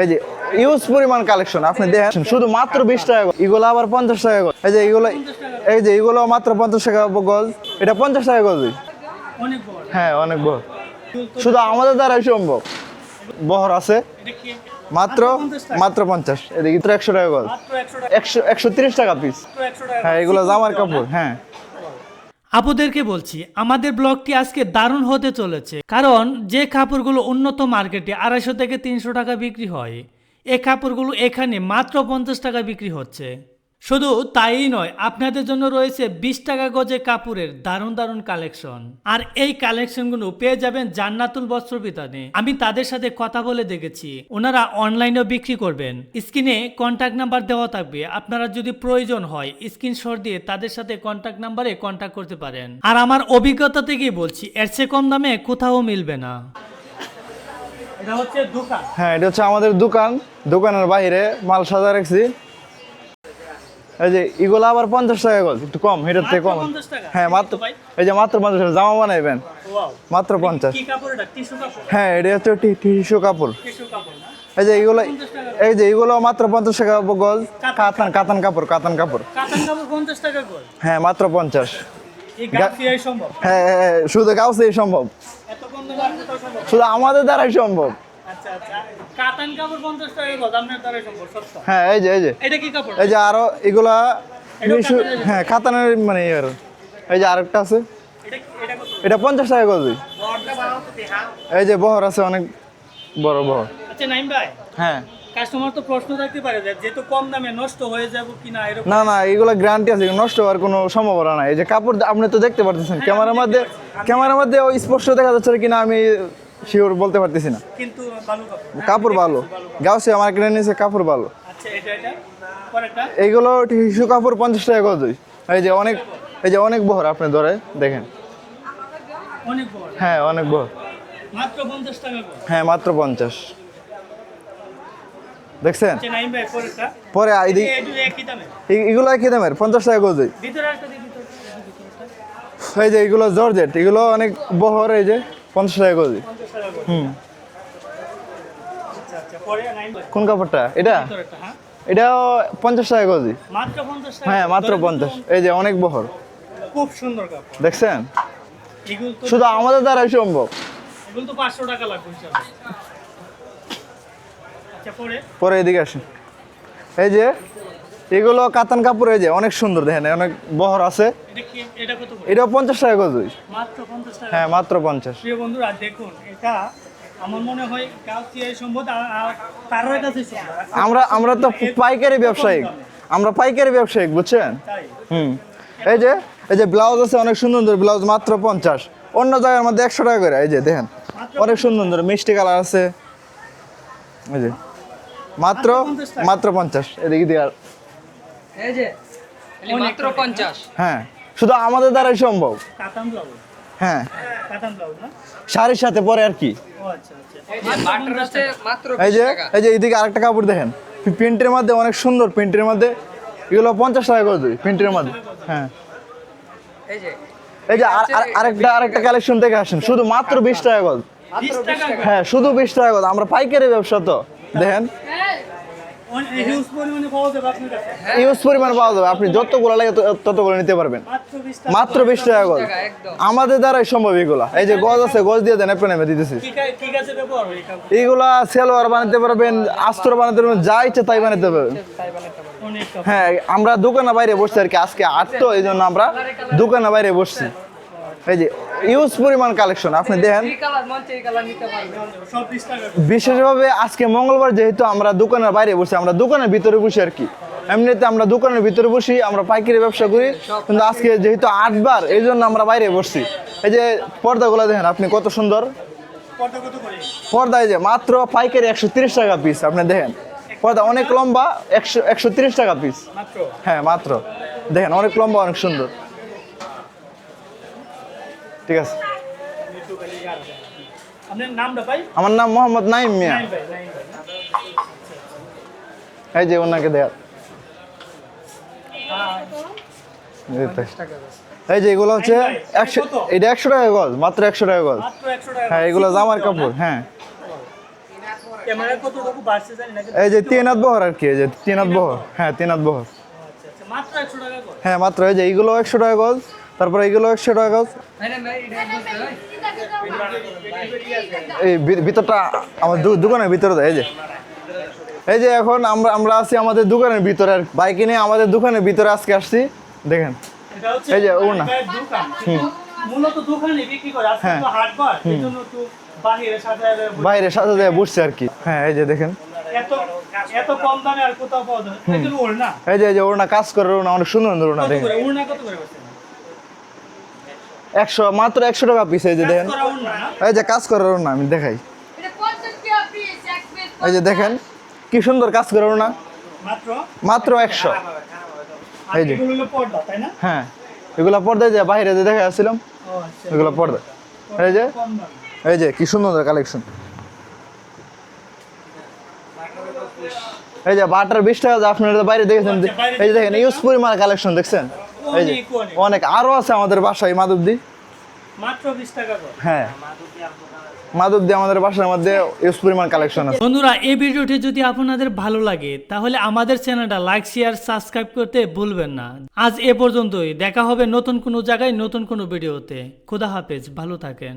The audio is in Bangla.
এই যে ইউজ পরিমাণ কালেকশন আপনি দেখেন, শুধু মাত্র বিশ টাকা। এগুলো আবার পঞ্চাশ টাকা গজ। এই যে, এগুলো, এই যে, এগুলো মাত্র পঞ্চাশ টাকা গজ, এটা পঞ্চাশ টাকা গজ হ্যাঁ অনেক বড় শুধু আমাদের দ্বারাই সম্ভব। বহর আছে, মাত্র মাত্র পঞ্চাশ। এদিকে একশো টাকা গজ। একশো একশো তিরিশ টাকা পিস হ্যাঁ এগুলো জামার কাপড় হ্যাঁ। আপুদেরকে বলছি, আমাদের ব্লগটি আজকে দারুণ হতে চলেছে। কারণ যে কাপড়গুলো উন্নত মার্কেটে আড়াইশো থেকে তিনশো টাকা বিক্রি হয়, এ কাপড়গুলো এখানে মাত্র পঞ্চাশ টাকা বিক্রি হচ্ছে। শুধু তাই নয়, আপনাদের জন্য রয়েছে বিশ টাকা গজে কাপড়ের দারুণ দারুণ কালেকশন। আর এই কালেকশনগুলো পেয়ে যাবেন জান্নাতুল বস্ত্র বিতানে। আমি তাদের সাথে কথা বলে দেখেছি। ওনারা অনলাইনেও বিক্রি করবেন। স্ক্রিনে কন্ট্যাক্ট নাম্বার দেওয়া থাকবে। আপনারা যদি প্রয়োজন হয় স্ক্রিন স্ক্রিনশট দিয়ে তাদের সাথে কন্ট্যাক্ট নাম্বারে কন্ট্যাক্ট করতে পারেন। আর আমার অভিজ্ঞতা থেকেই বলছি, এর চেয়ে কম দামে কোথাও মিলবে না। এটা হচ্ছে দোকান। হ্যাঁ এটা হচ্ছে আমাদের দোকান। দোকানের বাইরে মাল সাজা রাখছি। এই যে এগুলো আবার পঞ্চাশ টাকা গজ একটু কম এটার থেকে কম। হ্যাঁ মাত্র এই যে মাত্র পঞ্চাশ টাকা জামা বানাইবেন। মাত্র পঞ্চাশ। হ্যাঁ এটা হচ্ছে টিস্যু কাপড়। কাপড় এই যে এগুলো এই যে এগুলো মাত্র পঞ্চাশ টাকা গজ। কাতান কাতান কাপড়। কাতান কাপড় হ্যাঁ মাত্র পঞ্চাশ। হ্যাঁ হ্যাঁ, হ্যাঁ, শুধু গাউসেই সম্ভব। শুধু আমাদের দ্বারাই সম্ভব। কাতান কাপড় পঞ্চাশ টাকা গজ আপনার দ্বারাই সম্ভব সস্তা হ্যাঁ এই যে এই যে। এটা কি কাপড়? এই যে আরও এগুলা হ্যাঁ কাতানের মানে ইয়ার এই যে আরেকটা আছে। এটা পঞ্চাশ টাকা গজি। এই যে বহর আছে অনেক বড় বহর। আচ্ছা নাইম ভাই। হ্যাঁ। কাস্টমার তো প্রশ্ন থাকতে পারে যে যেহেতু কম দামে নষ্ট হয়ে যাব কিনা এরকম না না এগুলো গ্যারান্টি আছে নষ্ট হওয়ার কোনো সম্ভাবনা নাই। এই যে কাপড় আপনি তো দেখতে পারতেছেন ক্যামেরার মধ্যে ক্যামেরার মধ্যে স্পষ্ট দেখা যাচ্ছে কিনা আমি শিওর বলতে পারতেছি না। কিন্তু ভালো কাপড় কাপড় ভালো গাউসে আমার কিনে নিয়েছে কাপড় ভালো আচ্ছা এটা এটা? পরেরটা? এইগুলো টিস্যু কাপড় পঞ্চাশ টাকা করে গজ এই যে অনেক এই যে অনেক বহর আপনি ধরে দেখেন। হ্যাঁ অনেক বহর। মাত্র পঞ্চাশ টাকা করে? হ্যাঁ মাত্র পঞ্চাশ। দেখছেন? আচ্ছা নাইম ভাই পরেরটা? পরে একই এগুলো কি দামের পঞ্চাশ টাকা গজ ভিতরে একটা দিই ভিতরে এই যে এগুলো জর্জেট এগুলো অনেক বহর এই যে। পঞ্চাশ টাকা করে হুম। আচ্ছা আচ্ছা কোন কাপড়টা? এটা? হ্যাঁ। এটাও পঞ্চাশ টাকা টাকা? হ্যাঁ মাত্র পঞ্চাশ। এই যে অনেক বহর। খুব সুন্দর কাপড়। দেখছেন? শুধু আমাদের দ্বারাই সম্ভব। তো পাঁচশো টাকা লাগবে আচ্ছা পরে? এদিকে আসেন। এই যে এগুলো কাতান কাপড় এই যে অনেক সুন্দর দেখেন অনেক বহর আছে। এটা পঞ্চাশ টাকা গজি মাত্র পঞ্চাশ টাকা। হ্যাঁ মাত্র পঞ্চাশ। প্রিয় বন্ধুরা দেখুন এটা আমার মনে হয় তারও কাছে আমরা আমরা তো পাইকারি ব্যবসায়িক আমরা পাইকারি ব্যবসায়িক বুঝছেন? হুম। এই যে এই যে ব্লাউজ আছে অনেক সুন্দর সুন্দর ব্লাউজ মাত্র পঞ্চাশ। অন্য জায়গার মধ্যে একশো টাকা করে এই যে দেখেন অনেক সুন্দর সুন্দর মিষ্টি কালার আছে। এই যে মাত্র মাত্র পঞ্চাশ এদিকে দিয়ে আর- এই যে মাত্র পঞ্চাশ। হ্যাঁ। শুধু আমাদের দ্বারাই সম্ভব। হ্যাঁ। শাড়ির সাথে পরে আর কি। আচ্ছা আচ্ছা। এই যে এই যে টাকা এইদিকে আরেকটা কাপড় দেখেন। প্রিন্টের মধ্যে অনেক সুন্দর প্রিন্টের মধ্যে। এগুলো পঞ্চাশ টাকা করে দিই প্রিন্টের মধ্যে। হ্যাঁ। এই যে। এই যে আর- আর- আরেকটা আরেকটা কালেকশন থেকে আসেন। শুধু মাত্র বিশ টাকা টাকা হ্যাঁ শুধু বিশ টাকা গজ আমরা পাইকারি ব্যবসা তো। দেখেন হিউজ পরিমাণে পাওয়া যাবে আপনার কাছে ইউজ পরিমাণ পাওয়া যাবে আপনি যতগুলো লাগে তত- ততগুলো নিতে পারবেন। মাত্র বিশ টাকা। গজ। আমাদের দ্বারাই সম্ভব এগুলা। এই যে গজ আছে গজ দিয়ে দেন এপ্রিল নেমে দিতেছি। এইগুলা সেলোয়ার বানাতে পারবেন আস্তর বানাতে পারবেন যা ইচ্ছে তাই বানাতে পারবেন। হ্যাঁ আমরা দোকানের বাইরে বসছি আর কি। আজকে আট তো এই জন্য আমরা দোকানের বাইরে বসছি। এই যে ইউজ পরিমাণ কালেকশন আপনি দেখেন। বিশেষভাবে আজকে মঙ্গলবার যেহেতু আমরা দোকানের বাইরে বসি আমরা দোকানের ভিতরে বসি আর কি। এমনিতে আমরা দোকানের ভিতরে বসি আমরা পাইকারি ব্যবসা করি কিন্তু আজকে যেহেতু আটবার এই জন্য আমরা বাইরে বসছি। এই যে পর্দাগুলো দেখেন আপনি কত সুন্দর। কত কত পর্দা এই যে মাত্র পাইকারি একশো তিরিশ টাকা পিস আপনি দেখেন। পর্দা অনেক লম্বা একশো একশো তিরিশ টাকা পিস হ্যাঁ মাত্র। দেখেন অনেক লম্বা অনেক সুন্দর। ঠিক আছে। আমার নাম মোহাম্মদ নাইম মিয়া। এই যে ওনাকে দেয়া। এই যে এগুলো হচ্ছে একশো এটা একশো টাকা গজ মাত্র একশো টাকা গজ। হ্যাঁ এগুলো জামার কাপড় হ্যাঁ। এই যে তিন হাত বহর আর কি এই যে তিন হাত বহর। হ্যাঁ তিন হাত বহর। আচ্ছা আচ্ছা হ্যাঁ মাত্র এই যে এইগুলো একশো টাকা গজ। তারপরে এইগুলো একশো টাকা না হয় এই ভিতরটা আমার দোকানের ভিতরে এই যে। এই যে এখন আমরা আমরা আছি আমাদের দোকানের ভিতরে আর বাইক নিয়ে আমাদের দোকানের ভিতরে আজকে আসছি। দেখেন। এই যে ওড়না। না। মূলত দোকানে বিক্রি করে। আজকে হ্যাঁ। তো হাটবার এই তো বাহিরে সাজায় বাইরে সাথে দেয় বসছে আর কি। হ্যাঁ এই যে দেখেন। এত এত কম দামে আর কোথাও পাওয়া যায় না। এগুলো ওড়না। এই যে এই যে ওড়না কাজ করে ওড়না অনেক সুন্দর ওড়না কত দেখেন। ওড়না কত করে বলছেন একশো মাত্র একশো টাকা পিস এই যে দেখেন। এই যে কাজ করে ওড়না আমি দেখাই। এই যে দেখেন কি সুন্দর কাজ করে না মাত্র? মাত্র একশো। এই যে। হ্যাঁ এগুলো পর্দা হ্যাঁ যে বাইরে যে দেখা যাচ্ছিলাম আচ্ছা। এগুলো পর্দা। এই যে এই যে কি সুন্দর কালেকশন এই যে বাটার বিশ টাকা যে আপনারা তো বাইরে দেখেছেন এই যে দেখেন ইউজ পরিমাণ কালেকশন দেখছেন? এই যে অনেক অনেক অনেক আরও আছে আমাদের বাসায় মাধবদি। হ্যাঁ। আমাদের বাসার মধ্যে ইউজ পরিমাণ কালেকশন আছে। বন্ধুরা এই ভিডিওটি যদি আপনাদের ভালো লাগে তাহলে আমাদের চ্যানেলটা লাইক শেয়ার সাবস্ক্রাইব করতে ভুলবেন না। আজ এ পর্যন্তই। দেখা হবে নতুন কোনো জায়গায় নতুন কোনো ভিডিওতে। খোদা হাফেজ। ভালো থাকেন।